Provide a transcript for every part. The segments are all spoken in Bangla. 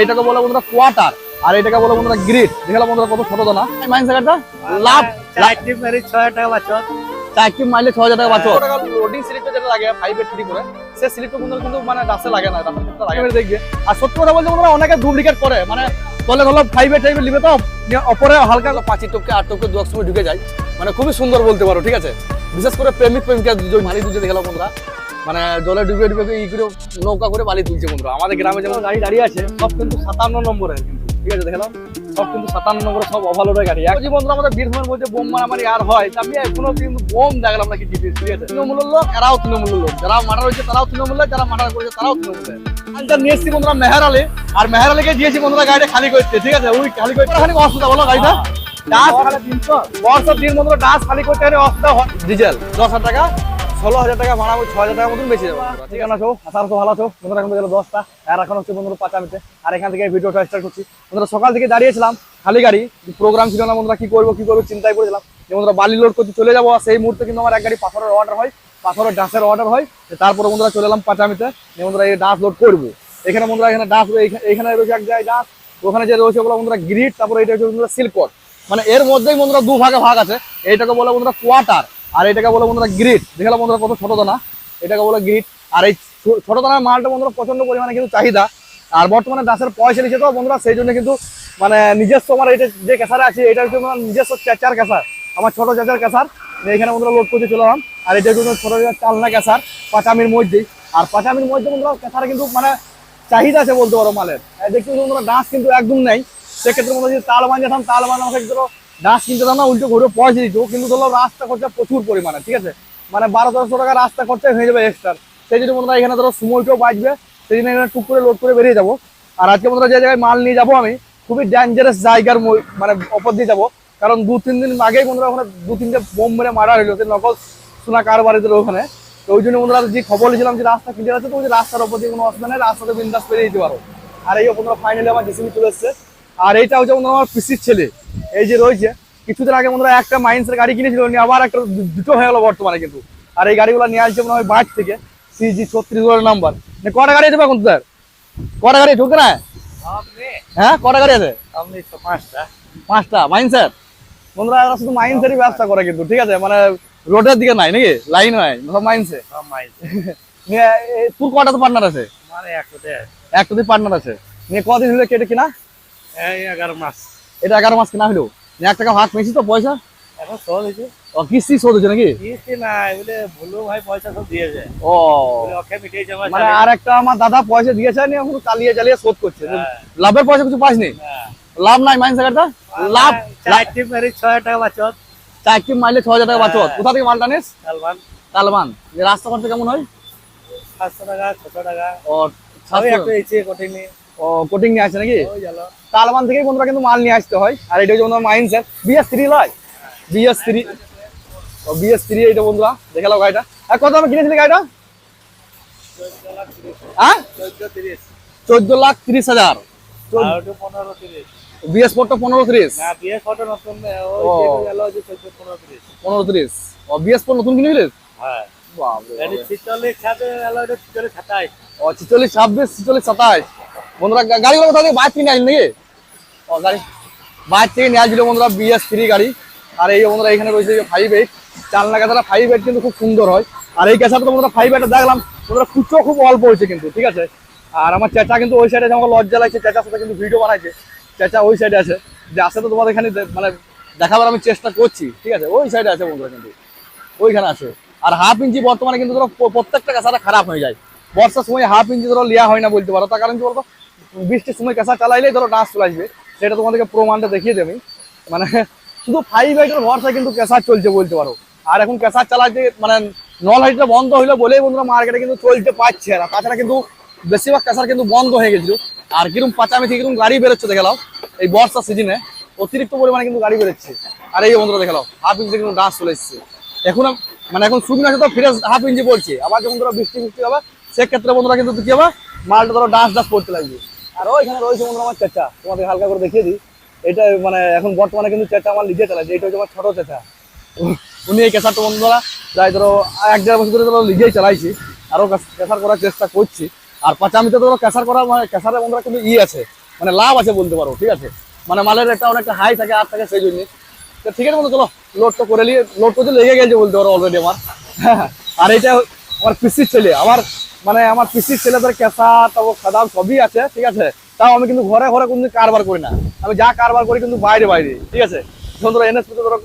এইটাকে বলে বন্ধুরা কোয়ার্টার আর এটাকে বলে বন্ধুরা গ্রিড দেখলাম বন্ধুরা কত ছোট দানা। মাইন সাগারটা লাভ চারটি মেরে ছয় টাকা বাচত চারটি মাইলে ছ হাজার টাকা বাঁচো লোডিং স্লিপটা যেটা লাগে ফাইভ এর থ্রি করে সে স্লিপটা বন্ধুরা কিন্তু মানে ডাসে লাগে না ডাসে কিন্তু লাগে দেখবে। আর সত্যি কথা বলতে বন্ধুরা অনেকে ডুপ্লিকেট করে মানে তলে ধরো ফাইভ এর টাইপের লিবে তো অপরে হালকা পাঁচি টপকে আট টপকে দু এক সময় ঢুকে যায়। মানে খুবই সুন্দর বলতে পারো ঠিক আছে? বিশেষ করে প্রেমিক প্রেমিকা দুজন মালি তুলছে দেখলাম বন্ধুরা। মানে জলে ডুবে ডুবে ই করে নৌকা করে বালি তুলছে বন্ধুরা। আমাদের গ্রামে যেমন গাড়ি দাঁড়িয়ে আছে সব কিন্তু সাতান্ন নম্বরের কিন্তু। ঠিক আছে দেখলাম সব কিন্তু সাতান্ন নম্বরে সব ওভারলোডের গাড়ি। এক বন্ধুরা আমাদের বীরভূমের মধ্যে বোম মারামারি আর হয় আমি এখনও কিন্তু বোম দেখলাম নাকি ঠিক আছে? তৃণমূলের লোক এরাও তৃণমূলের লোক। যারা মার্ডার হয়েছে তারাও তৃণমূলের যারা মার্ডার করেছে তারাও তৃণমূলের আনসার নিয়ে এসেছি বন্ধুরা মেহার আলী। আর মেহার আলীকে দিয়েছি বন্ধুরা গাড়িটা খালি করতে ঠিক আছে? ওই খালি করতে খালি অসুবিধা বলো গাড়িটা? ডাস বর্ষার দিন বন্ধুরা ডাস খালি করতে অসুবিধা হয়। ডিজেল। দশ হাজার টাকা। ষোলো হাজার টাকা ভাড়া ছ হাজার টাকার মতন বেশি যাবে বন্ধুরা। ঠিক আছে আশা তো ভালো আছো? বন্ধুরা, এখন গেল দশটা। আর এখন হচ্ছে বন্ধুরা পাঁচামিতে আর এখান থেকে ভিডিওটা স্টার্ট করছি। বন্ধুরা, সকাল থেকে দাঁড়িয়েছিলাম, খালি গাড়ি প্রোগ্রাম ছিল না বন্ধুরা, কি করব কি করব, চিন্তায় করেছিলাম যে বন্ধুরা, বালি লোড করতে চলে যাব। সেই মুহূর্তে কিন্তু আমার এক গাড়ি পাথরের অর্ডার হয়, পাথরের ডাঁসের অর্ডার হয়। তারপরে বন্ধুরা চলে এলাম পাঁচামিতে বন্ধুরা, এই ডাঁস লোড করব। এখানে বন্ধুরা, এখানে ডাঁস, এখানে রয়েছে এক জায়গায় ডাঁস। ওখানে যে রয়েছে ওগুলো বন্ধুরা গ্রিড তারপরে এটা হচ্ছে বন্ধুরা সিলকট মানে এর মধ্যেই বন্ধুরা দু ভাগে ভাগ আছে। এইটাকে বলে বন্ধুরা কোয়ার্টার আর এটাকে বলে বন্ধুরা গ্রিড দেখলাম বন্ধুরা কত ছোট দানা? এটাকে বলে গ্রিড আর এই ছোট দানার মালটা বন্ধুরা প্রচণ্ড পরিমাণে কিন্তু চাহিদা। আর বর্তমানে দাসের পয়সা নিচ্ছে তো বন্ধুরা, সেই জন্য কিন্তু মানে নিজস্ব আমার এটা যে ক্যাসারে আছে এটা হচ্ছে নিজস্ব চাচার ক্যাসার আমার ছোট চাচার ক্যাসার এখানে বন্ধুরা লোড করতে চলে আর এটা কিন্তু ছোট চালনা ক্যাসার পাঁচামির মধ্যেই আর পাঁচামির মধ্যে বন্ধুরা ক্যাসারে কিন্তু মানে চাহিদা আছে বলতে পারো মালের। দেখতে বন্ধুরা ডাঁস কিন্তু একদম নেই। সেক্ষেত্রে মনে যদি তাল বান যেতাম তাল বান আমাকে ধরো ডাঁস কিনতে দাম না উল্টো ঘুরে পয়সা দিত কিন্তু ধরো রাস্তা খরচা প্রচুর পরিমাণে, ঠিক আছে? মানে বারো তেরোশো টাকা রাস্তা খরচা হয়ে যাবে এক্সট্রা সেই জন্য বন্ধুরা এখানে ধরো সময়টাও বাঁচবে, সেই জন্য এখানে টুক করে লোড করে বেরিয়ে যাব। আর আজকে বন্ধুরা যে জায়গায় মাল নিয়ে যাব আমি, খুবই ডেঞ্জারাস জায়গার মানে ওপর দিয়ে যাব। কারণ দু, তিন দিন আগেই বন্ধুরা ওখানে দু, তিনটে বোম মেরে মারা হইল সে নকল সোনা কারবারিদের ওখানে। তো ওই জন্য বন্ধুরা যে খবর নিয়েছিলাম যে রাস্তা ক্লিয়ার আছে, তো ওই রাস্তার ওপর দিয়ে কোনো অসুবিধা নেই, রাস্তাতে বিন্দাস পেরিয়ে দিতে পারো। আর এই বন্ধুরা ফাইনালি আমার জেসিবি চলে এসছে। আর এইটা হচ্ছে বন্ধুরা আমার পিসির ছেলে। এই যে রয়েছে কিছুদিন আগে বন্ধুরা একটা মাইন্সের গাড়ি কিনেছিল নিয়ে আবার একটা দুটো হয়ে গেলো বর্তমানে কিন্তু। আর এই গাড়িগুলো নিয়ে আসছে মনে হয় বাইর থেকে সিজি ছত্রিশ নাম্বার। কটা গাড়ি দেবে এখন স্যার কটা গাড়ি ঢুকতে না হ্যাঁ কটা গাড়ি আছে? পাঁচটা। পাঁচটা মাইন্সের? বন্ধুরা এরা শুধু মাইন্সেরই ব্যবসা করে কিন্তু ঠিক আছে? মানে রোডের দিকে নাই নাকি? লাইন হয় সব মাইন্সে? তোর কটা তো পার্টনার আছে? মানে একটা তুই পার্টনার আছে। নিয়ে কদিন হলো কেটে কিনা? এই এগারো মাস। এটা এগারো মাস কিনা হলো এক টাকা ভাগ পেয়েছি তো পয়সা? এখন সহজ হয়েছে। ও কিস্তি শোধ হচ্ছে নাকি? কিস্তি নাই বলে ভুলু ভাই পয়সা সব দিয়েছে ও। ওকে মিটিয়েছে আমার মানে আর একটা আমার দাদা পয়সা দিয়েছে নিয়ে এখন চালিয়ে চালিয়ে শোধ করছে। হ্যাঁ। লাভের পয়সা কিছু পাসনি লাভ নাই মাইন্স একটা লাভ চারটি মেরে ছয় টাকা বাচত। চারটি মাইলে ছ হাজার টাকা বাঁচত। হ্যাঁ। কোথা থেকে মালটা নিস তালমান রাস্তা করতে কেমন হয়? পাঁচশো টাকা ছশো টাকা। ও সবই একটু কঠিনই ও কোটিং নিয়ে আসছে নাকি? তালমান থেকেই বন্ধুরা কিন্তু মাল নিয়ে আসতে হয়। আর এটা হচ্ছে বন্ধুরা মাইন্সের বিএস থ্রি লয়? বিএস থ্রি ও বিএস থ্রি এইটা বন্ধুরা। দেখে নাও গাড়িটা। আর কত আমি কিনেছিলি গাড়িটা? হ্যাঁ? চোদ্দ লাখ তিরিশ হাজার। পনেরো বিএস ফোরটা তিরিশ ও। ওই গেল যে পনেরো তিরিশ। ও বিএস ফোর নতুন কিনেছিলিস? হ্যাঁ। ছিচল্লিশ সাতাইশ। ছাব্বিশ ছিচল্লিশ সাতাশ বন্ধুরা গাড়িগুলো কোথা থেকে বাইর থেকে নিয়ে নাকি? ও, গাড়ি। বাইর থেকে নিয়ে আসছিল বন্ধুরা বিএস থ্রি গাড়ি। আর এই বন্ধুরা, এখানে রয়েছে ফাইভ এইট চালনা ক্যাসারা ফাইভ এইট কিন্তু খুব সুন্দর হয়। আর এই ক্যাসারটা তো বন্ধুরা ফাইভ এইটটা দেখলাম, বন্ধুরা কুচো খুব অল্প হয়েছে কিন্তু, ঠিক আছে? আর আমার চেঁচা কিন্তু ওই সাইডে আমাকে লজ্জা লাগছে, চেঁচার সাথে কিন্তু ভিডিও বানাইছে। চেঁচা ওই সাইডে আছে। যে আসে তো তোমাদের এখানে মানে দেখাবার আমি চেষ্টা করছি, ঠিক আছে? ওই সাইডে আছে বন্ধুরা কিন্তু। ওইখানে আছে। আর হাফ ইঞ্চি বর্তমানে কিন্তু ধরো প্রত্যেকটা কাঁচাটা খারাপ হয়ে যায়। বর্ষার সময় হাফ ইঞ্চি ধরো লিয়া হয় না বলতে পারো। তার কারণ কি বলতো? বৃষ্টির সময় কাঁচা চালাইলেই ধরো ডাঁস চলে আসবে। সেটা তোমাদেরকে প্রমাণটা দেখিয়ে দেবে। মানে শুধু ফাইভ হাইটের ভরসা কিন্তু ক্যাসার চলছে বলতে পারো। আর এখন ক্যাসার চালাতে মানে নল হাইটটা বন্ধ হইল বলেই বন্ধুরা মার্কেটে কিন্তু চলতে পারছে না। তাছাড়া কিন্তু বেশিরভাগ ক্যাসার কিন্তু বন্ধ হয়ে গেছিল। আর কীরকম পাচামিচি কীরকম গাড়ি বেরোচ্ছে দেখলাম এই বর্ষা সিজনে অতিরিক্ত পরিমাণে কিন্তু গাড়ি বেরোচ্ছে। আর এই বন্ধুরা দেখলাম হাফ ইঞ্চি কিন্তু ডাঁস চলে এসছে। এখন মানে এখন শুকনো আছে তো ফ্রেশ হাফ ইঞ্চি পড়ছে। আবার যখন ধরো বৃষ্টি বৃষ্টি হবে, সেক্ষেত্রে বন্ধুরা কিন্তু কি হবে? মালটা ধরো ডাঁস ডাঁস পড়তে লাগবে। আর ওইখানে রয়েছে বন্ধুরা আমার চাচা। তোমাদের হালকা করে দেখিয়ে দিই। এটা মানে এখন বর্তমানে কিন্তু চাচা আমার নিজে চালাচ্ছে এটা হচ্ছে আমার ছোট চাচা। উনি এই কেসারটা বন্ধুরা প্রায় ধরো এক দেড় বছর ধরে ধরো নিজেই চালাইছি আরও কেসার করার চেষ্টা করছি। আর পাঁচামিতে ধরো কেসার করা মানে কেসারের বন্ধুরা কিন্তু ই আছে মানে লাভ আছে বলতে পারো, ঠিক আছে? মানে মালের একটা অনেকটা হাই থাকে আর থাকে সেই জন্য। তো ঠিক আছে বন্ধু, চলো লোড তো করে নিয়ে লোড করতে লেগে গেছে বলতে পারো অলরেডি আমার। আর এটা আমার পিসির ছেলে আমার মানে আমার পিসির ছেলেদের কেঁচা তারপর খাদাম সবই আছে, ঠিক আছে? তাও আমি কিন্তু ঘরে ঘরে কোনো কারবার করি না। আমি যা কারবার করি কিন্তু বাইরে বাইরে, ঠিক আছে? ধরো এনএস ধরো,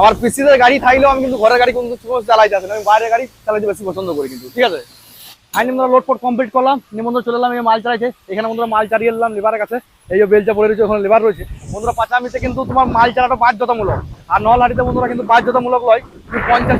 আমার পিসিদের গাড়ি থাকলেও আমি কিন্তু ঘরের গাড়ি কিন্তু চালাইতে আসে না। আমি বাইরের গাড়ি চালাইতে বেশি পছন্দ করি কিন্তু, ঠিক আছে? আইন আমরা লোড কমপ্লিট করলাম, নিমন্ত্রণ চলে এলাম, এই মাল চালাইছে, এখানে বন্ধুরা মাল চালিয়ে এলাম লিভারের কাছে। এই যে বেলচা পড়ে রয়েছে, ওখানে লিভার রয়েছে। বন্ধুরা পাঁচামিতে কিন্তু তোমার মাল চালাটা বাধ্যতামূলক। আর নলহাটিতে বন্ধুরা কিন্তু বাধ্যতামূলক নয় তুমি পঞ্চাশ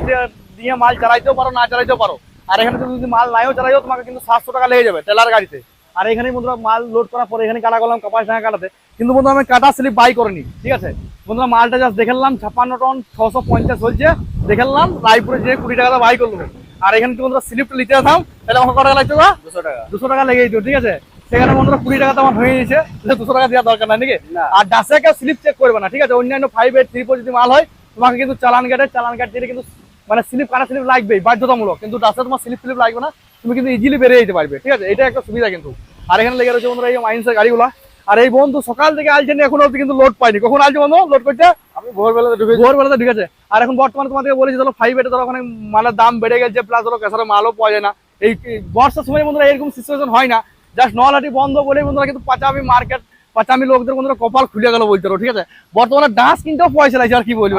দিয়ে মাল চালাইতেও পারো, না চালাইতেও পারো। আর এখানে তুমি যদি মাল নাইও চালাইও তোমাকে কিন্তু সাতশো টাকা লেগে যাবে টেলার গাড়িতে। আর এখানে বন্ধুরা মাল লোড করার পরে এখানে কাটা করলাম কাপাস টাকা কাটাতে। কিন্তু বন্ধু আমি কাটা স্লিপ বাই করিনি ঠিক আছে? বন্ধুরা মালটা জাস্ট দেখলাম ছাপ্পান্ন টন ছশো পঞ্চাশ হয়েছে। দেখলাম রায়পুরে যে কুড়ি টাকা বাই করল। আর এখানে তুমি বন্ধুরা স্লিপটা নিতে যেতাম তাহলে আমাকে কত টাকা লাগতো গো? দুশো টাকা। দুশো টাকা লেগে যেত ঠিক আছে? সেখানে বন্ধুরা কুড়ি টাকা তো আমার হয়ে গেছে দুশো টাকা দেওয়ার দরকার নাই নাকি? আর ডাসে কেউ স্লিপ চেক করবে না ঠিক আছে? অন্যান্য ফাইভ এইট থ্রি ফোর যদি মাল হয় তোমাকে কিন্তু চালান কাটে চালান কাট দিলে কিন্তু মানে স্লিপ কাটা স্লিপ লাগবেই বাধ্যতামূলক। কিন্তু রাস্তায় তোমার স্লিপ স্লিপ লাগবে না তুমি কিন্তু ইজিলি বেরিয়ে যেতে পারবে ঠিক আছে? এটা একটা সুবিধা কিন্তু। আর এখানে লেগে রয়েছে বন্ধুরা এই মাইন্সের গাড়িগুলা। আর এই বন্ধু সকাল থেকে আলছেন এখনও অব্দি কিন্তু লোড পাইনি কখন আলছে বন্ধু? লোড করছে আমি ভোরবেলাতে ঢুকে ভোরবেলাতে আছে আর এখন বর্তমানে তোমাদেরকে বলেছি ধরো ফাইভ এটা ধরো ওখানে মালের দাম বেড়ে গেছে প্লাস ধরো কেসারে মালও পাওয়া যায় না। এই বর্ষার সময় বন্ধুরা এরকম সিচুয়েশন হয় না। জাস্ট নলহাটি বন্ধ বলে বন্ধুরা কিন্তু পাচামি মার্কেট পাচামি লোকদের বন্ধুরা কপাল খুলে গেল বলতে পারো ঠিক আছে? বর্তমানে ডান্স কিনতেও পয়সা লাগছে আর কি বলব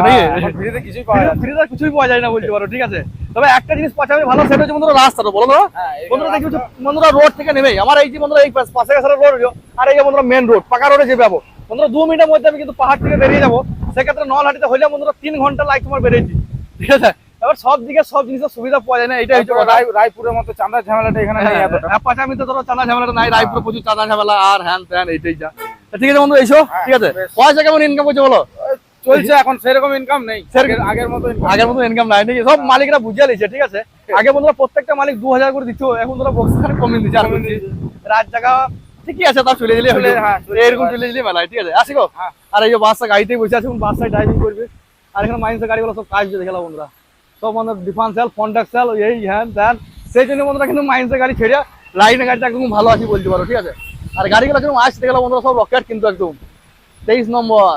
ফ্রিতে কিছুই পাওয়া যায় না। ফ্রিতে কিছুই পাওয়া যায় না বলতে পারো ঠিক আছে? তবে একটা জিনিস পাচামি ভালো সেটা হচ্ছে বন্ধুরা রাস্তাটা বলো তো। হ্যাঁ, বন্ধুরা দেখি বন্ধুরা রোড থেকে নেমেই আমার এই যে বন্ধুরা এই পাশে কাছে রোড আর এই যে বন্ধুরা মেন রোড পাকা রোডে যে যাব। বন্ধুরা দু মিনিটের মধ্যে আমি কিন্তু পাহাড় থেকে বেরিয়ে যাব। সেক্ষেত্রে নলহাটিতে হইলে বন্ধুরা তিন ঘণ্টা লাইক তোমার বেরিয়েছি ঠিক আছে? এবার সব দিকে সব জিনিসের সুবিধা পাওয়া যায় না এটাই হচ্ছে রায়পুরের মতো চাঁদা ঝামেলাটা এখানে নেই এতটা। হ্যাঁ, পাঁচামিতে ধরো চাঁদা ঝামেলাটা নাই রায়পুরে প্রচুর চাঁদা ঝামেলা আর হ্যান ত্যান এইটাই যা। তা ঠিক আছে বন্ধু এইসো হ্যাঁ, ঠিক আছে। পয়সা কেমন ইনকাম করছে বলো? চলছে এখন সেরকম ইনকাম নেই। আগের- মতো আগের মতো ইনকাম নাই নাকি? সব মালিকরা বুঝিয়ে লিছে ঠিক আছে? আগে বন্ধুরা প্রত্যেকটা মালিক দু হাজার করে দিচ্ছ এখন তোরা বক্স খানে কমিয়ে দিচ্ছে আর রাত জায়গা ঠিকই আছে তাও চলে হলে। হ্যাঁ, এরকম চলে দিলে মেলায় ঠিক আছে? আসি গো। হ্যাঁ। আর এই যে বাসটা গাড়িতেই বসে আছে বাসটায় ড্রাইভিং করবে। আর এখানে মাইন্সের গাড়িগুলো সব কাজ দিয়ে বন্ধুরা। সব মানে ডিফান্সিয়াল ফন্ডাক্সাল এই হ্যান ত্যান। সেই জন্য বন্ধুরা কিন্তু মাইন্সের গাড়ি ছেড়ে লাইনের গাড়িটা একদম ভালো আছি বলতে পারো ঠিক আছে? আর গাড়িগুলো একদম আসতে গেলে বন্ধুরা সব রকেট কিন্তু একদম। তেইশ নম্বর।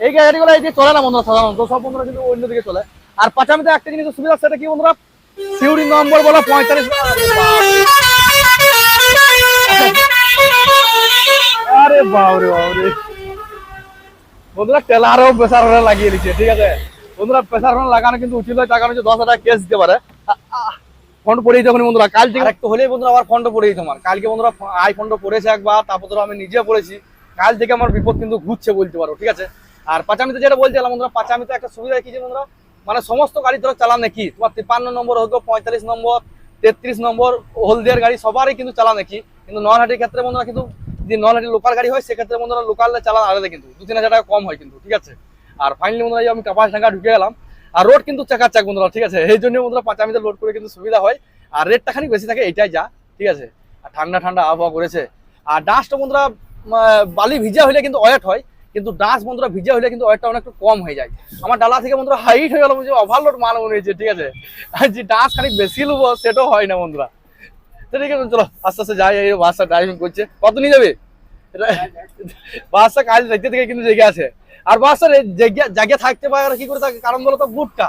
এই গাড়িগুলো এই যে চলে না বন্ধুরা সাধারণত, সব বন্ধুরা কিন্তু অন্যদিকে চলে। আর পাঁচামিতে একটা জিনিস সুবিধা সেটা কি বন্ধুরা? সিউড়ি নম্বর বলো, পঁয়তাল্লিশ আরে বাবরে বাবরে বন্ধুরা টেলারও প্রেসার লাগিয়ে দিচ্ছে, ঠিক আছে? বন্ধুরা প্রেসার লাগানো কিন্তু উচিত হয় টাকা হচ্ছে দশ হাজার কেস দিতে পারে। ফন্ড পড়েই যখন বন্ধুরা। কাল থেকে একটু হলেই বন্ধুরা আবার ফন্ড পড়েই তোমার কালকে বন্ধুরা আই ফন্ড পড়েছে একবার, তারপর ধরো আমি নিজে পড়েছি। কাল থেকে আমার বিপদ কিন্তু ঘুরছে বলতে পারো, ঠিক আছে? আর পাঁচামিতে যেটা বলছিলাম বন্ধুরা পাঁচামিতে একটা সুবিধা কি যে বন্ধুরা মানে সমস্ত গাড়ি ধরো চালানে কি তোমার তিপ্পান্ন নম্বর হোক, পঁয়তাল্লিশ নম্বর, তেত্রিশ নম্বর, হলদিয়ার গাড়ি সবারই কিন্তু চালানে কি কিন্তু নলহাটির ক্ষেত্রে বন্ধুরা কিন্তু যদি নলহাটি লোকাল গাড়ি হয়, সেক্ষেত্রে বন্ধুরা লোকালে চালান আলাদা কিন্তু। দু তিন হাজার টাকা কম হয় কিন্তু, ঠিক আছে? আর ফাইনালি বন্ধুরা আমি কাপাস ঢাকা ঢুকে গেলাম আর রোড কিন্তু চাকাচাক বন্ধুরা, ঠিক আছে? এই জন্য বন্ধুরা পাঁচামিতে লোড করে কিন্তু সুবিধা হয়। আর রেটটা খানিক বেশি থাকে এটাই যা, ঠিক আছে? আর ঠান্ডা ঠান্ডা আবহাওয়া করেছে। আর ডাস্টটা বন্ধুরা বালি ভিজা হলে কিন্তু ওয়েট হয়, কিন্তু ডাস্ট বন্ধুরা ভিজা হলে কিন্তু ওয়েটটা অনেকটা কম হয়ে যায়। আমার ডালা থেকে বন্ধুরা হাইট হয়ে গেল বুঝে ওভারলোড মাল মনে হয়েছে, ঠিক আছে? আর যে ডাস্ট খানিক বেশি নেব সেটাও হয় না বন্ধুরা। ঠিক আছে, চলো, আস্তে আস্তে যাই, এই বাসটা ড্রাইভিং করছে। কত নিয়ে যাবে? বাসটা কাজ দেখতে থেকে কিন্তু জেগে আছে। আর বাসটা জায়গা থাকতে পারে কি করে থাকে? কারণ বলতো গুটকা।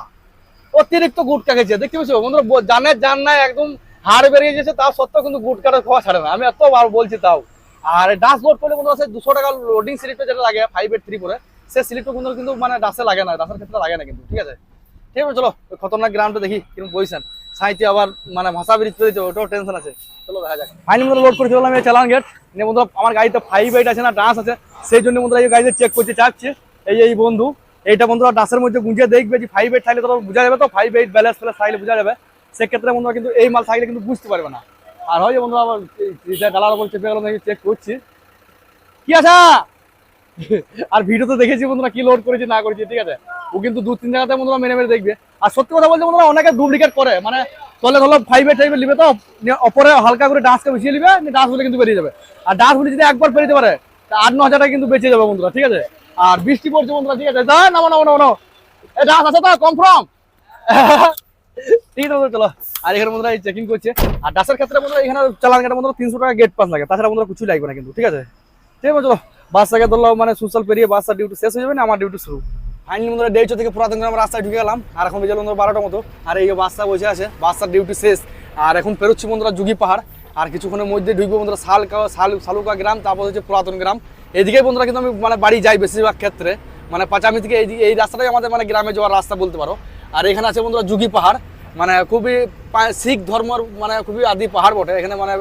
অতিরিক্ত গুটকা খেয়েছে, দেখতে পাচ্ছ বন্ধুরা জানে, জান না একদম হাড় বেরিয়ে গেছে, তাও সত্ত্বেও কিন্তু গুটকাটা খাওয়া ছাড়ে না। আমি এত বলছি তাও। আর লোড করলে বন্ধুরা, সেই দুশো টাকা লোডিং স্লিপটা যেটা লাগে ফাইভ এইট থ্রি করে সে স্লিপটা বন্ধুরা কিন্তু মানে ডাসে লাগে না ডাসের ক্ষেত্রে লাগে না কিন্তু, ঠিক আছে? ঠিক আছে, চলো খতরনাক গ্রামটা দেখি কীরকম পজিশন সাইতে আবার মানে ভাষা ব্রিজ পেয়েছে ওটাও টেনশন আছে। চলো, দেখা যাক। ফাইনালি বন্ধুরা লোড করে চললাম এই চালান গেট নিয়ে বন্ধুরা, আমার গাড়িতে ফাইভ এইট আছে না ডাস আছে, সেই জন্য বন্ধুরা এই গাড়িতে চেক করতে চাচ্ছে এই এই বন্ধু, এইটা বন্ধুরা ডাসের মধ্যে গুঁজে দেখবে যে ফাইভ এইট থাকলে তো বোঝা যাবে তো ফাইভ এইট ব্যালেন্স ফ্যালেন্স থাকলে বোঝা যাবে। সেক্ষেত্রে বন্ধুরা কিন্তু এই মাল থাকলে কিন্তু বুঝতে পারবে না। আর হয় যে বন্ধুরা আবার গালার উপর চেপে গেল নাকি চেক করছি। কি আছে? আর ভিডিও তো দেখেছি বন্ধুরা কি লোড করেছে, না করেছে, ঠিক আছে? ও কিন্তু দু, তিন জায়গাতে বন্ধুরা মেনে মেরে দেখবে। আর সত্যি কথা বলতে বন্ধুরা অনেকে ডুপ্লিকেট করে মানে তলে ধরো ফাইভে টাইভে নিবে তো অপরে হালকা করে ডান্সকে মিশিয়ে নিবে ডান্স বলে কিন্তু বেরিয়ে যাবে। আর ডান্স বলে যদি একবার বেরিয়ে পারে আট, ন হাজার টাকা কিন্তু বেঁচে যাবে বন্ধুরা, ঠিক আছে? আর বৃষ্টি পড়ছে বন্ধুরা, ঠিক আছে? যা নামো নামো নামো নামো। এ ডান্স আছে তো কনফার্ম ঠিক আছে চলো। আর এখানে বন্ধুরা চেকিং করছে। আর ডাসের ক্ষেত্রে বন্ধুরা এখানে চালান কাটা বন্ধুরা তিনশো টাকা গেট পাস লাগে। তাছাড়া বন্ধুরা কিছু লাগবে না কিন্তু, ঠিক আছে? ঠিক আছে চলো। বাসটাকে ধরলো মানে সোশ্যাল পেরিয়ে বাসটা ডিউটি শেষ হয়ে যাবে না, আমার ডিউটি শুরু। ফাইনালি বন্ধুরা ডেইচো থেকে পুরাতন গ্রাম রাস্তায় ঢুকে গেলাম। আর এখন বেজে বন্ধুরা বারোটা মতো। আর এই বাসটা বসে আছে বাসটার ডিউটি শেষ। আর এখন পেরোচ্ছি বন্ধুরা যুগি পাহাড়। আর কিছুক্ষণের মধ্যে ঢুকবো বন্ধুরা শালকা শাল শালুকা গ্রাম, তারপর হচ্ছে পুরাতন গ্রাম। এদিকে বন্ধুরা কিন্তু আমি মানে বাড়ি যাই বেশিরভাগ ক্ষেত্রে। মানে পাঁচামি থেকে এই এই রাস্তাটাই আমাদের মানে গ্রামে যাওয়ার রাস্তা বলতে পারো। আর এখানে আছে বন্ধুরা যুগি পাহাড়। মানে খুবই শিখ ধর্মর মানে খুবই আদি পাহাড় বটে। এখানে মানে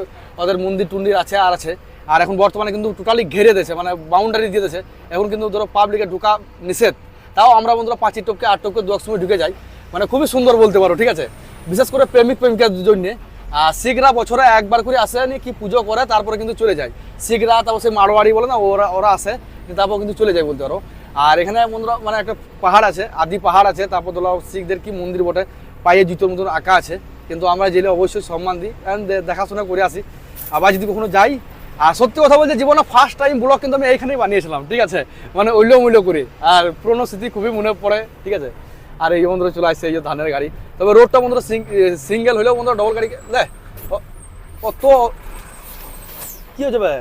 ওদের মন্দির টুন্দির আছে আর আছে। আর এখন বর্তমানে কিন্তু টোটালি ঘেরে দিয়েছে মানে বাউন্ডারি দিয়ে দিয়েছে। এখন কিন্তু ধরো পাবলিকে ঢুকা নিষেধ। তাও আমরা বন্ধুরা পাঁচি টপকে আট টপকে দু এক সময় ঢুকে যাই। মানে খুবই সুন্দর বলতে পারো, ঠিক আছে? বিশেষ করে প্রেমিক প্রেমিকার জন্য। শিখরা বছরে একবার করে আসে নি, কি পুজো করে, তারপরে কিন্তু চলে যায়। শিখরা, তারপর সেই মারোয়াড়ি বলে না, ওরা ওরা আসে, তারপর কিন্তু চলে যায় বলতে পারো। আর এখানে বন্ধুরা মানে একটা পাহাড় আছে, আদি পাহাড় আছে, তারপর ধরো শিখদের কি মন্দির বটে, পায়ে জুতোর মতন আঁকা আছে। কিন্তু আমরা জেলে অবশ্যই সম্মান দিই দে- দেখাশোনা করে আসি। আবার যদি কখনো যাই, আর সত্যি কথা বলতে জীবনে ফার্স্ট টাইম ব্লগ কিন্তু আমি এইখানেই বানিয়েছিলাম, ঠিক আছে? মানে ওইলো মূল্য করে। আর পুরোনো স্মৃতি খুবই মনে পড়ে, ঠিক আছে? আর এই বন্ধুরা চলে আসছে, এই যে ধানের গাড়ি। তবে রোডটা বন্ধুরা সিঙ্গেল হলেও বন্ধুরা ডবল গাড়ি দে কত কি হয়েছে ভাই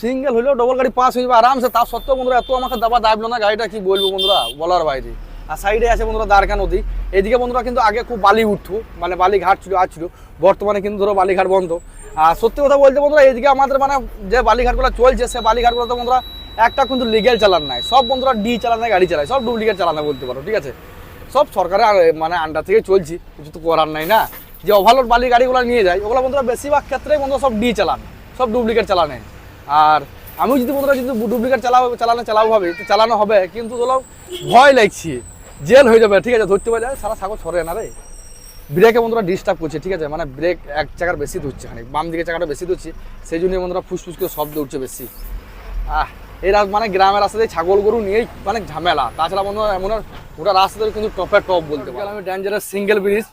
সিঙ্গেল হলেও ডবল গাড়ি পাস হয়ে যাবে আরামসে। তা সত্ত্বেও বন্ধুরা এত আমাকে দাবা দাবলো না, গাড়িটা কি বলব বন্ধুরা? বলার বাইরে। আর সাইডে আছে বন্ধুরা দ্বারকা নদী। এদিকে বন্ধুরা কিন্তু আগে খুব বালি উঠতো মানে বালি ঘাট ছিল আর ছিল। বর্তমানে কিন্তু ধরো বালিঘাট বন্ধ। আর সত্যি কথা বলতে বন্ধুরা, এদিকে আমাদের মানে যে বালিঘাটগুলো চলছে, সে বালিঘাটগুলোতে বন্ধুরা একটা কিন্তু লিগেল চালান নাই। সব বন্ধুরা ডি চালান নাই, গাড়ি চালায়, সব ডুপ্লিকেট চালানো বলতে পারো, ঠিক আছে? সব সরকারের মানে আন্ডার থেকে চলছি, কিছু তো করার নাই না? যে ওভারলোড বালি গাড়িগুলো নিয়ে যায়, ওগুলো বন্ধুরা বেশিরভাগ ক্ষেত্রে বন্ধুরা সব ডি চালান, সব ডুপ্লিকেট চালানে আর আমি যদি বন্ধুরা যদি ডুপ্লিকেট চালাবো চালানো, চালাবো তো চালানো হবে, কিন্তু ধরো ভয় লাগছে, জেল হয়ে যাবে, ঠিক আছে? ধরতে পারলে সারা ছাগল ছড়ে না রে। ব্রেকে বন্ধুরা ডিস্টার্ব করছে, ঠিক আছে? মানে ব্রেক এক চাকার বেশি ধরছে খানিক বাম দিকে চাকাটা বেশি ধরছে, সেই জন্য বন্ধুরা ফুসফুস করে শব্দ উঠছে বেশি। আহ এই রাস মানে গ্রামের রাস্তাতে ছাগল গরু নিয়েই মানে ঝামেলা। তাছাড়া বন্ধুরা এমন ওটা রাস্তাতে কিন্তু টপে টপ বলতে পারি। আমি ডেঞ্জারাস সিঙ্গেল ব্রিজ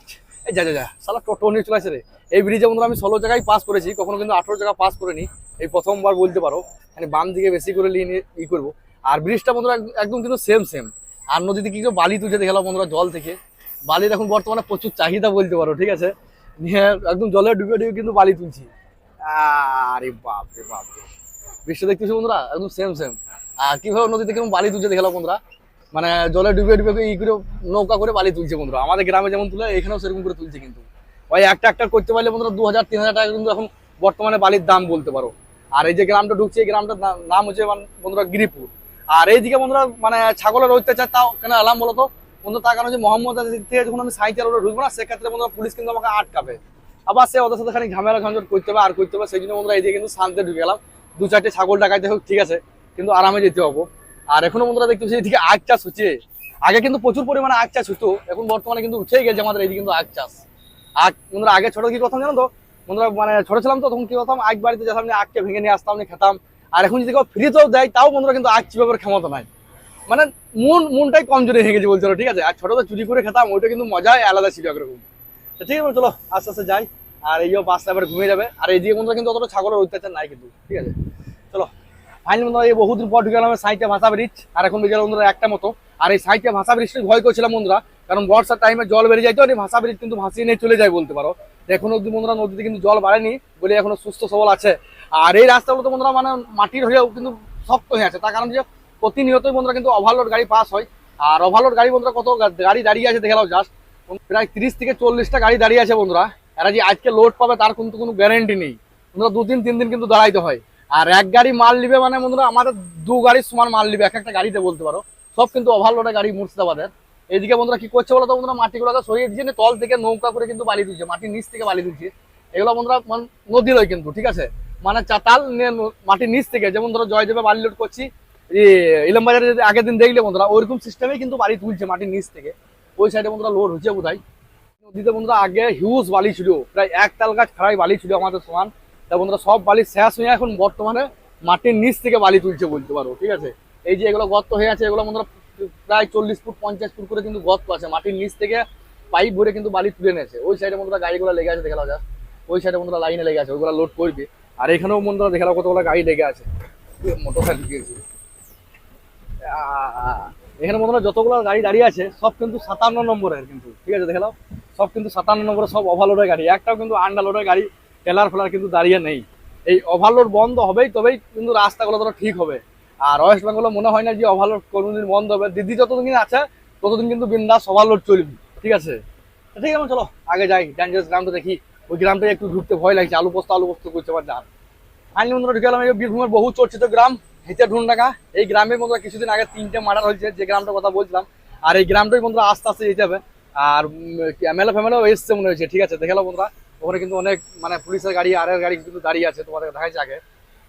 এই যা যা সালা টোটো নিয়ে চলে আসে রে। এই ব্রিজে বন্ধুরা আমি ষোলো জায়গায় পাস করেছি, কখনো কিন্তু আঠেরো জায়গা পাস করিনি। এই প্রথমবার বলতে পারো মানে বাম দিকে বেশি করে নিয়ে ই করব। আর ব্রিজটা বন্ধুরা এক- একদম কিন্তু সেম সেম আর নদীতে কি বালি তুলছে দেখলাম বন্ধুরা জল থেকে। বালির এখন বর্তমানে প্রচুর চাহিদা বলতে পারো, ঠিক আছে? নিয়ে একদম জলে ডুবে ডুবে কিন্তু বালি তুলছি। আরে বাপ রে বাপ রে বৃষ্টি দেখতেছি বন্ধুরা? একদম সেম সেম আর কীভাবে নদীতে কেমন বালি তুলছে দেখলাম বন্ধুরা? মানে জলে ডুবে ডুবে ই করে নৌকা করে বালি তুলছে বন্ধুরা। আমাদের গ্রামে যেমন তুলে, এখানেও সেরকম করে তুলছে কিন্তু। ওই একটা একটা করতে পারলে বন্ধুরা দু হাজার তিন হাজার টাকা কিন্তু এখন বর্তমানে বালির দাম বলতে পারো। আর এই যে গ্রামটা ঢুকছে, এই গ্রামটার নাম হচ্ছে বন্ধুরা গিরিপুর। আর এইদিকে বন্ধুরা মানে ছাগলের অত্যাচার, তাও কেন এলাম বলতো বন্ধু, তার কারণ মোহাম্মদ থেকে যখন আমি সাইকেল রোডে ঢুকবো না, সেক্ষেত্রে বন্ধুরা পুলিশ কিন্তু আমাকে আটকাবে। আবার সে ওদের সাথে খানিক ঝামেলা ঝঞ্ঝট করতে হবে, আর করতে হবে, সেই জন্য বন্ধুরা এইদিকে কিন্তু শান্তি ঢুকে গেলাম। দু চারটে ছাগল ডাকাইতে হোক, ঠিক আছে, কিন্তু আরামে যেতে হব আর এখনও বন্ধুরা দেখতে পাচ্ছি এদিকে আখ চাষ হচ্ছে। আগে কিন্তু প্রচুর পরিমাণে আখ চাষ হতো, এখন বর্তমানে কিন্তু উঠেই গেছে আমাদের এইদিকে কিন্তু আখ চাষ। আখ, বন্ধুরা, আগে ছোট কি কথা জানো তো? বন্ধুরা মানে ছোট ছিলাম তো, তখন কি করতাম? আখ বাড়িতে যেতাম আখকে ভেঙে নিয়ে আসতাম খেতাম। আর এখন যদি কেউ ফ্রিতেও দেয়, তাও বন্ধুরা কিন্তু আখ চিপাবার ক্ষমতা নাই। মানে মন, মনটাই কমজোরি হয়ে গেছে পারো, ঠিক আছে? আর ছোটতে চুরি করে খেতাম, ওইটা কিন্তু মজাই আলাদা ছিল একরকম। ঠিক আছে চলো, আস্তে আস্তে যাই। আর এই বাসটা এবার ঘুমিয়ে যাবে। আর এইদিকে বন্ধুরা কিন্তু অতটা ছাগলের অত্যাচার নাই কিন্তু, ঠিক আছে? চলো ফাইনাল বন্ধুরা এই বহুদিন পর ঢুকে গেলাম সাইটে ভাষা ব্রিজ আর এখন বেজে বন্ধুরা একটা মতো। আর এই সাইটে ভাষা ব্রিজটা ভয় করছিলাম বন্ধুরা, কারণ বর্ষার টাইমে জল বেড়ে যায় তো এই ভাষা ব্রিজ কিন্তু ভাসিয়ে নিয়ে চলে যায় বলতে পারো। এখনও অব্দি বন্ধুরা নদীতে কিন্তু জল বাড়েনি বলে এখনও সুস্থ সবল আছে। আর এই রাস্তাগুলো তো বন্ধুরা মানে মাটির হয়েও কিন্তু শক্ত হয়ে আছে, তার কারণ যে প্রতিনিয়তই বন্ধুরা কিন্তু ওভারলোড গাড়ি পাস হয়। আর ওভারলোড গাড়ি বন্ধুরা কত গাড়ি দাঁড়িয়ে আছে, দেখে জাস্ট প্রায় তিরিশ থেকে চল্লিশটা গাড়ি দাঁড়িয়ে আছে বন্ধুরা। এরা যে আজকে লোড পাবে তার কিন্তু কোনো গ্যারেন্টি নেই। বন্ধুরা দু দিন তিন দিন কিন্তু দাঁড়াইতে হয়। আর এক গাড়ি মাল নিবে মানে বন্ধুরা, আমাদের দু গাড়ির সমান মাল নিবে, এক একটা গাড়িতে বলতে পারো। সব কিন্তু ওভারলোডের গাড়ি মুর্শিদাবাদের। এইদিকে বন্ধুরা কি করছে বলতো বন্ধুরা, মাটিগুলোকে সরিয়ে দিচ্ছে তল থেকে নৌকা করে কিন্তু বালি দিচ্ছে মাটির নিচ থেকে বালি দিচ্ছে এগুলো বন্ধুরা মানে নদী নয় কিন্তু, ঠিক আছে? মানে চাতাল মাটির নিচ থেকে, যেমন ধরো জয়দেবে বালি লোড করছি ইলাম বাজারে আগের দিন দেখলে বন্ধুরা, ওইরকম সিস্টেমে কিন্তু বাড়ি তুলছে মাটির নিচ থেকে। ওই সাইডে বন্ধুরা লোড হচ্ছে বোধহয়। নদীতে বন্ধুরা আগে হিউজ বালি ছিল। প্রায় এক তাল গাছ খাড়াই বালি ছিল আমাদের সমান। তা বন্ধুরা সব বালি শেষ হয়ে এখন বর্তমানে মাটির নিচ থেকে বালি তুলছে বলতে পারো, ঠিক আছে? এই যে এগুলো গর্ত হয়ে আছে, এগুলো বন্ধুরা প্রায় চল্লিশ ফুট, পঞ্চাশ ফুট করে কিন্তু গর্ত আছে। মাটির নিচ থেকে পাইপ ভরে কিন্তু বালি তুলে নিয়েছে। ওই সাইডে বন্ধুরা গাড়িগুলো লেগে আছে দেখাল যা ওই সাইডে বন্ধুরা লাইনে লেগে আছে, ওইগুলো লোড করবে। আর এখানেও বন্ধুরা দেখাল কতগুলো গাড়ি লেগে আছে। এখানে যতগুলো গাড়ি দাঁড়িয়ে আছে, সব কিন্তু সাতান্ন নম্বরের কিন্তু, ঠিক আছে, দেখে নাও সব কিন্তু সাতান্ন নম্বরের সব ওভারলোডের গাড়ি। একটাও কিন্তু আন্ডারলোডের গাড়ি টেলার ফেলার কিন্তু দাঁড়িয়ে নেই। এই ওভারলোড বন্ধ হবেই, তবেই কিন্তু রাস্তাগুলো ধরো ঠিক হবে। আর ওয়েস্ট বেঙ্গলে মনে হয় না যে ওভারলোড কোনোদিন বন্ধ হবে। দিদি যতদিন আছে, ততদিন কিন্তু বিন্দাস ওভারলোড চলবে। ঠিক আছে? ঠিক আছে চলো, আগে যাই। ডেঞ্জারাস গ্রামটা দেখি। ওই গ্রামটা একটু ঢুকতে ভয় লাগছে। আলু পোস্ত আলু পোস্ত করছে আবার যান ফাইনালি বন্ধুরা, ঢুকে গেলাম বীরভূমের বহু চর্চিত গ্রাম, হেঁচে ঢুন এই গ্রামের বন্ধুরা, কিছুদিন আগে তিনটে মার্ডার হয়েছে, যে গ্রামটার কথা বলছিলাম। আর এই গ্রামটাই বন্ধুরা আস্তে আস্তে যেতে হবে আর এমএলএ ফ্যামেলেও এসছে মনে হয়েছে, ঠিক আছে, দেখে নাও বন্ধুরা। ওখানে কিন্তু অনেক মানে পুলিশের গাড়ি, আর গাড়ি কিন্তু দাঁড়িয়ে আছে, তোমাদের দেখাইছে আগে।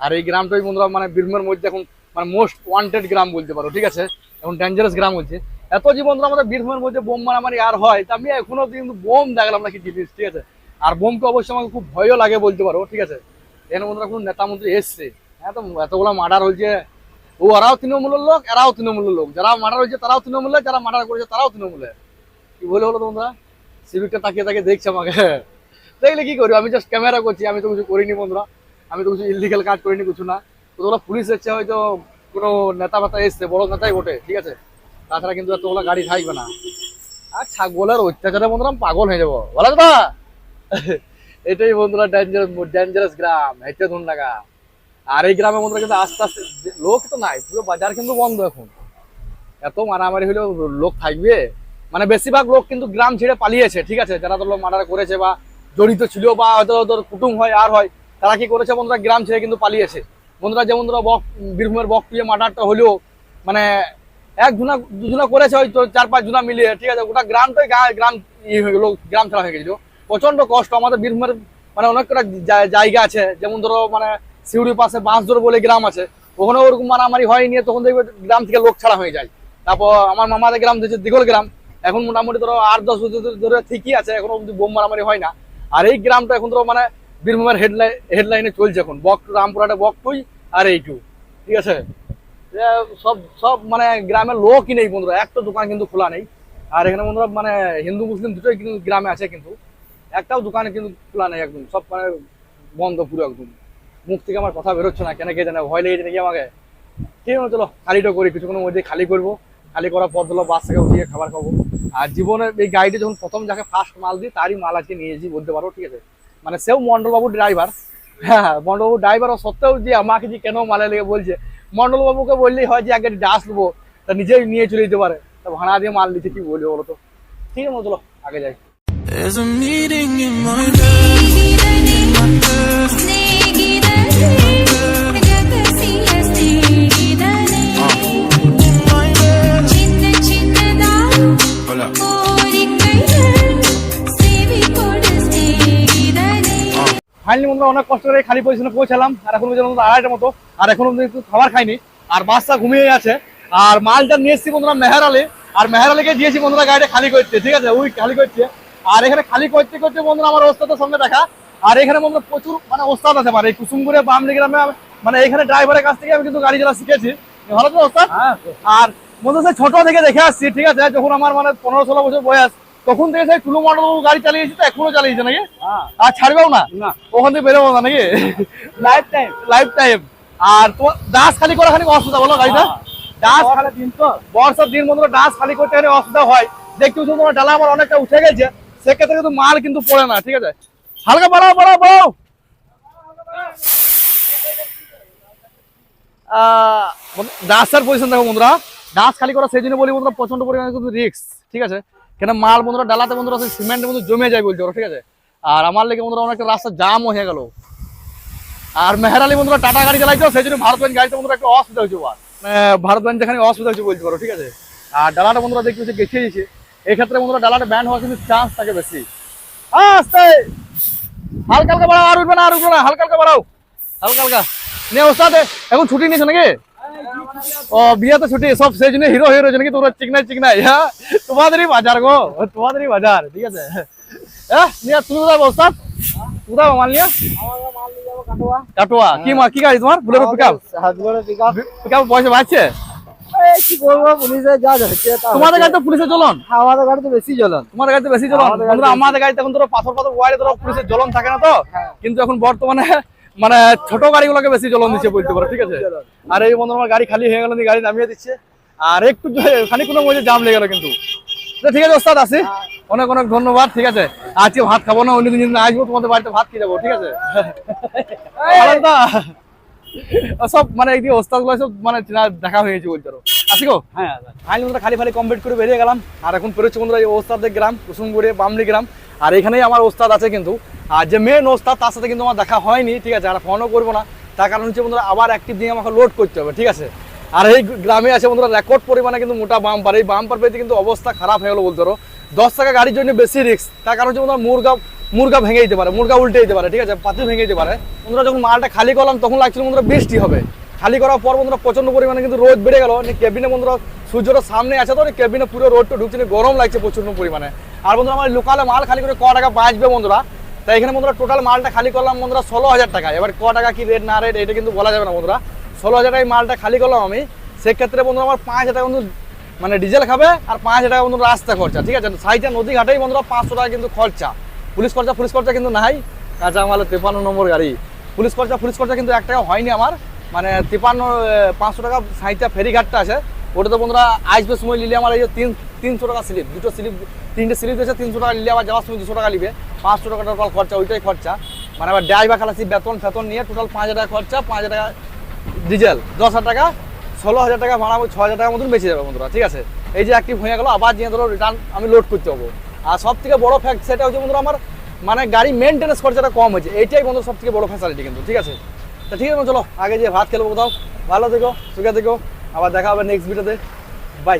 আর এই গ্রামটাই বন্ধুরা মানে বীরভূমের মধ্যে এখন মানে মোস্ট ওয়ান্টেড গ্রাম বলতে পারো, ঠিক আছে? এখন ডেঞ্জারাস গ্রাম হচ্ছে এত যে বন্ধুরা আমাদের বীরভূমের মধ্যে বোম মারামারি আর হয়, তা আমি এখনও কিন্তু বোম দেখলাম নাকি জিনিস, ঠিক আছে? আর বোমকে অবশ্যই আমাকে খুব ভয়ও লাগে বলতে পারো, ঠিক আছে? এখানে বন্ধুরা, কোনো নেতা মন্ত্রী এসছে। হ্যাঁ তো এতগুলো মার্ডার হয়েছে। ও, ওরাও তৃণমূলের লোক, এরাও তৃণমূলের লোক। যারা মার্ডার হয়েছে, তারাও তৃণমূলের, যারা মার্ডার করেছে, তারাও তৃণমূলের। কি বলে হলো তোমরা? সিভিকটা তাকিয়ে তাকিয়ে দেখছে আমাকে। দেখলে কি করি আমি জাস্ট ক্যামেরা করছি, আমি তো কিছু করিনি বন্ধুরা। আমি তো কিছু ইলিগাল কাজ করিনি, কিছু না। তো তোমরা পুলিশ এসছে, হয়তো কোনো নেতা ফেতা এসছে, বড় নেতাই বটে, ঠিক আছে? তাছাড়া কিন্তু এতগুলো গাড়ি থাকবে না। আর ছাগলের অত্যাচারে বন্ধুরা আমি পাগল হয়ে যাব। বলা তো এটাই বন্ধুরা ডেঞ্জারাস ডেঞ্জারাস গ্রাম, হেঁটে লাগা আর এই গ্রামে বন্ধুরা কিন্তু আস্তে আস্তে লোক তো নাই, পুরো বাজার কিন্তু বন্ধ এখন। এত মারামারি হলেও লোক থাকবে? মানে বেশিরভাগ লোক কিন্তু গ্রাম ছেড়ে পালিয়েছে, ঠিক আছে? যারা তোর মার্ডার করেছে বা জড়িত ছিল বা হয়তো তোর কুটুম হয়, আর হয়, তারা কি করেছে বন্ধুরা? গ্রাম ছেড়ে কিন্তু পালিয়েছে। বন্ধুরা, যেমন ধরো বক, বীরভূমের বকটিয়ে মার্ডারটা হলেও মানে এক জুনা দুজনা করেছে হয়তো, চার পাঁচ জুনা মিলিয়ে, ঠিক আছে? ওটা গ্রামটাই গ্রাম ইয়ে হয়ে গেলো, গ্রাম ছাড়া হয়ে গেছিল। প্রচণ্ড কষ্ট। আমাদের বীরভূমের মানে অনেক কটা জায়গা আছে। যেমন ধরো মানে সিউড়ির পাশে বাঁশজোর বলে গ্রাম আছে। ওখানে ওরকম মারামারি হয়নি, তখন দেখবে গ্রাম থেকে লোক ছাড়া হয়ে যায়। তারপর আমার মামাদের গ্রাম হচ্ছে দিগল গ্রাম। এখন মোটামুটি ধরো আট দশ বছর ধরে ঠিকই আছে, এখনও অব্দি বোম মারামারি হয় না। আর এই গ্রামটা এখন ধরো মানে বীরভূমের হেডলাইন হেডলাইনে চলছে এখন। বক রামপুরহাটে বক টুই আর এইটু। ঠিক আছে? সব সব মানে গ্রামের লোকই নেই বন্ধুরা। একটা দোকান কিন্তু খোলা নেই। আর এখানে বন্ধুরা মানে হিন্দু, মুসলিম দুটোই কিন্তু গ্রামে আছে কিন্তু। একটাও দোকানে কিন্তু খোলা নেই একদম। সব মানে বন্ধ পুরো একদম। মুখ থেকে আমার কথা বেরোচ্ছে না। কেন কে জানে, ভয় লেগেছে নাকি আমাকে? ঠিক আছে, চলো, খালিটা করি। কিছুক্ষণের মধ্যে খালি করব। খালি করার পর হলো বাস থেকে উঠিয়ে খাবার খাব। আর জীবনে এই গাড়িটা যখন প্রথম যাকে ফার্স্ট মাল দিই তারই মাল আজকে নিয়েছি বলতে পারো ঠিক আছে? মানে সেও মন্ডলবাবু ড্রাইভার হ্যাঁ মন্ডলবাবু ড্রাইভার সত্ত্বেও যে আমাকে যে কেন মালে লেগে বলছে মন্ডলবাবুকে বললেই হয় যে আগে ডাস নেব তা নিজেই নিয়ে চলে যেতে পারে। তা ভাড়া দিয়ে মাল নিতে কি বলব বলো তো? ঠিক আছে চলো আগে যাই। There's a meeting in my head. Finally বন্ধুরা অনেক কষ্ট করে খালি পজিশনে পৌঁছালাম। আর এখন পর্যন্ত আড়াইটার মতো। আর এখন একটু খাবার খাইনি। আর বাসটা ঘুমিয়ে আছে। আর মালটা নিয়ে এসেছি বন্ধুরা মেহের আলী। আর মেহের আলীকে দিয়েছি বন্ধুরা গাড়িটা খালি করতে। ঠিক আছে? ওই খালি করছে আর এখানে খালি করতে করতে বন্ধুরা আমার ওস্তাদের সঙ্গে দেখা। আর এখানে বন্ধুরা প্রচুর মানে ওস্তাদ আছে মানে এই কুসুমপুরে বামলি গ্রামে আমি- মানে এখানে ড্রাইভারের কাছ থেকে আমি কিন্তু গাড়ি চালা শিখেছি। ভালো তো ওস্তাদ? আর বন্ধু সে ছোট থেকে দেখে আসছি ঠিক আছে? যখন আমার মানে পনেরো ষোলো বছর বয়স তখন থেকে সেই টুলু মডেল গাড়ি চালিয়েছি তো এখনও চালিয়েছে নাকি? হ্যাঁ। আর ছাড়বেও না? না। ওখান থেকে বেরোবো না নাকি? লাইফ টাইম লাইফ টাইম আর তোমার ডাস খালি করা খালি অসুবিধা বলো গাড়িটা। ডাস সকালে দিন তো। বর্ষার দিন বন্ধুরা ডাস খালি করতে খালি অসুবিধা হয়। দেখতে পাচ্ছ তোমার ডালা আমার অনেকটা উঠে গেছে। সেক্ষেত্রে কিন্তু মাল কিন্তু পড়ে না ঠিক আছে? হালকা বাড়াও বাড়াও বাড়াও। ডাসের পজিশন দেখো বন্ধুরা। ডাস খালি করা সেই জন্য বলি বন্ধুরা প্রচণ্ড পরিমাণে কিন্তু রিক্স ঠিক আছে? কেন মাল বন্ধুরা, ডালাতে বন্ধুরা সেই সিমেন্টের মধ্যে জমে যায় বলছে ঠিক আছে? আর আমার লেগে বন্ধুরা অনেকটা রাস্তা জামও হয়ে গেল। আর মেহের আলী বন্ধুরা টাটা গাড়ি চালাইছো সেই জন্য ভারতগঞ্জ গাড়িতে বন্ধুরা একটা অসুবিধা হচ্ছে ওর। মানে ভারতগঞ্জ যেখানে অসুবিধা হচ্ছে বলতে পারো ঠিক আছে? আর ডালাটা বন্ধুরা দেখি হচ্ছে গেছিয়ে দিয়েছে। এই ক্ষেত্রে বন্ধুরা ডালাটা ব্যান্ড হওয়ার কিন্তু চান্স থাকে বেশি। আস্তে! হালকা হালকা বাড়াও, আর উঠবে না, আর উঠবে না, হালকা হালকা বাড়াও। হালকা হালকা। নিয়ে ওস্তাদ, এখন ছুটি নিয়েছে নাকি? ও বিয়েতে ছুটি সব সেই জন্য হিরো হিরো নাকি তোমরা চিকনাই চিকনাই হ্যাঁ? তোমাদেরই বাজার গো তোমাদেরই বাজার ঠিক আছে? হ্যাঁ তুমি কোথায় ওস্তাদ কোথায় মাল নিয়ে? কাটোয়া। কি মা কি গাড়ি তোমার? বুলেরো পিকআপ পিকআপ পয়সা বাঁচছে কি করব পুলিশে যা হচ্ছে তা তোমাদের পুলিশের জ্বলন? আমাদের গাড়ি তো বেশি জ্বলন। তোমাদের গাড়িতে বেশি জ্বলন আমাদের এখন ধরো পাথর পাথর ধরো পুলিশের জ্বলন থাকে না তো? কিন্তু এখন বর্তমানে মানে ছোট গাড়িগুলোকে বেশি জ্বলন দিচ্ছে বলতে পারো ঠিক আছে? আর এই বন্ধু আমার গাড়ি খালি হয়ে গেল গাড়ি নামিয়ে দিচ্ছে। আর একটু খানিক মধ্যে জাম লেগে গেল কিন্তু। ঠিক আছে ওস্তাদ আসি। অনেক অনেক ধন্যবাদ ঠিক আছে? আজকে ভাত খাব না অন্য দিন আসব তোমাদের বাড়িতে ভাত খেয়ে যাব ঠিক আছে? সব মানে এই ওস্তাদগুলো সব মানে দেখা হয়েছে বলতে পারো। আসি গো? হ্যাঁ ফাইনালি বন্ধুরা খালি ফালি কমপ্লিট করে বেরিয়ে গেলাম। আর এখন পেরোচ্ছি বন্ধুরা এই ওস্তাদের গ্রাম কুসুমগুড়ি বামলি গ্রাম। আর এখানেই আমার ওস্তাদ আছে কিন্তু। আর যে মেন ওস্তাদ, তার সাথে কিন্তু আমার দেখা হয়নি, ঠিক আছে? আর ফোনও করব না। তার কারণ হচ্ছে বন্ধুরা, আবার অ্যাক্টিভ দিয়ে আমাকে লোড করতে হবে, ঠিক আছে? আর এই গ্রামে আছে বন্ধুরা রেকর্ড পরিমাণে কিন্তু মোটা বাম্পার এই বাম্পার পেতে কিন্তু অবস্থা খারাপ হয়ে গেলো বলতে পারো। দশ টাকা গাড়ির জন্য বেশি রিস্ক তার কারণ হচ্ছে বন্ধুরা, মুরগা মুরগা ভেঙে যেতে পারে, মুরগা উল্টে যেতে পারে, ঠিক আছে? পাতি ভেঙে যেতে পারে। বন্ধুরা, যখন মালটা খালি করলাম, তখন লাগছিল বন্ধুরা বৃষ্টি হবে। খালি করার পর বন্ধুরা প্রচণ্ড পরিমাণে কিন্তু রোদ বেড়ে গেল। কেবিনে বন্ধুরা সূর্যটা সামনে আছে তো কেবিনে পুরো রোদটা ঢুকছে না, গরম লাগছে প্রচণ্ড পরিমাণে। আর বন্ধুরা আমার লোকালে মাল খালি করে ক টাকা বাঁচবে বন্ধুরা? তাই এখানে বন্ধুরা টোটাল মালটা খালি করলাম বন্ধুরা ষোলো হাজার টাকা। এবার ক টাকা কি রেট না রেট এটা কিন্তু বলা যাবে না বন্ধুরা। ষোলো হাজার টাকায় মালটা খালি করলাম আমি। সেক্ষেত্রে বন্ধুরা আমার পাঁচ হাজার টাকা বন্ধু মানে ডিজেল খাবে আর পাঁচ হাজার টাকা বন্ধুরা রাস্তা খরচা ঠিক আছে? সাইডে নদী ঘাটেই বন্ধুরা পাঁচশো টাকা কিন্তু খরচা। পুলিশ খরচা পুলিশ খরচা কিন্তু নাই। কাঁচা মালের তেপান্ন নম্বর গাড়ি। পুলিশ খরচা পুলিশ খরচা কিন্তু এক টাকা হয়নি আমার। মানে তিপান্ন পাঁচশো টাকা সাইডটা ফেরিঘাটটা আছে। ওটাতে বন্ধুরা আসবে সময় নিলে আমার এই যে তিন, তিনশো টাকা স্লিপ দুটো স্লিপ তিনটে স্লিপ দিয়েছে, তিনশো টাকা নিলে আবার যাওয়ার সময় দুশো টাকা নিবে। পাঁচশো টাকা টোটাল খরচা, ওইটাই খরচা। মানে আবার ড্রাইভার খালাসি, বেতন ফেতন নিয়ে টোটাল পাঁচ হাজার টাকা খরচা, পাঁচ হাজার টাকা ডিজেল দশ হাজার টাকা, ষোলো হাজার টাকা ভাড়া ছ হাজার টাকার মতন বেঁচে যাবে বন্ধুরা, ঠিক আছে? এই যে অ্যাক্টিভ হয়ে গেলো, আবার যে ধরো রিটার্ন আমি লোড করতে হব আর সব থেকে বড় ফ্যাক্ট সেটা হচ্ছে বন্ধুরা আমার মানে গাড়ি মেনটেন্স খরচাটা কম হয়েছে, এইটাই বন্ধু সব থেকে বড় ফ্যাসিলিটি কিন্তু, ঠিক আছে? তা ঠিক আছে বন্ধু, চলো আগে যে ভাত খেলব কোথাও ভালো থেকো সুখে থেকো আবার দেখা হবে নেক্সট ভিডিওতে বাই